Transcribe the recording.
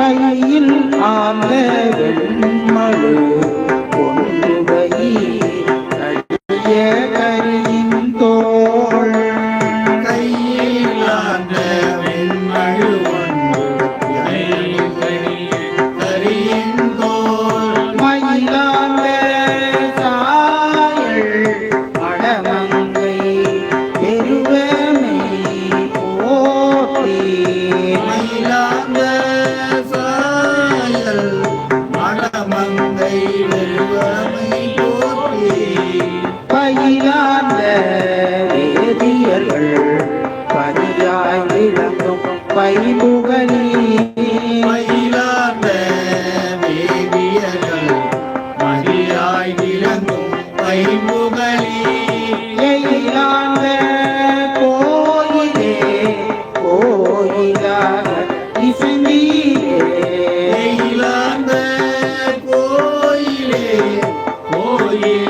கையில் ஆந்த வெண்மழு கொண்டு வை கடிய கரியின் தோள் கையில் ஆண்ட வெண்மழு கரியின் தோல். மயிலாந்த சாயல் பெருவனை மயிலாந்த பயிலாந்த வேதியர்கள் பரியாய் விளங்கும் பைமுகனி மயிலாந்த வேதியர்கள் மதியாய் விளங்கும் பைமுகளி எயிலாந்த கோயிலே கோயிலாக இசைந்தீரே இல்லாந்த கோயிலே கோயிலா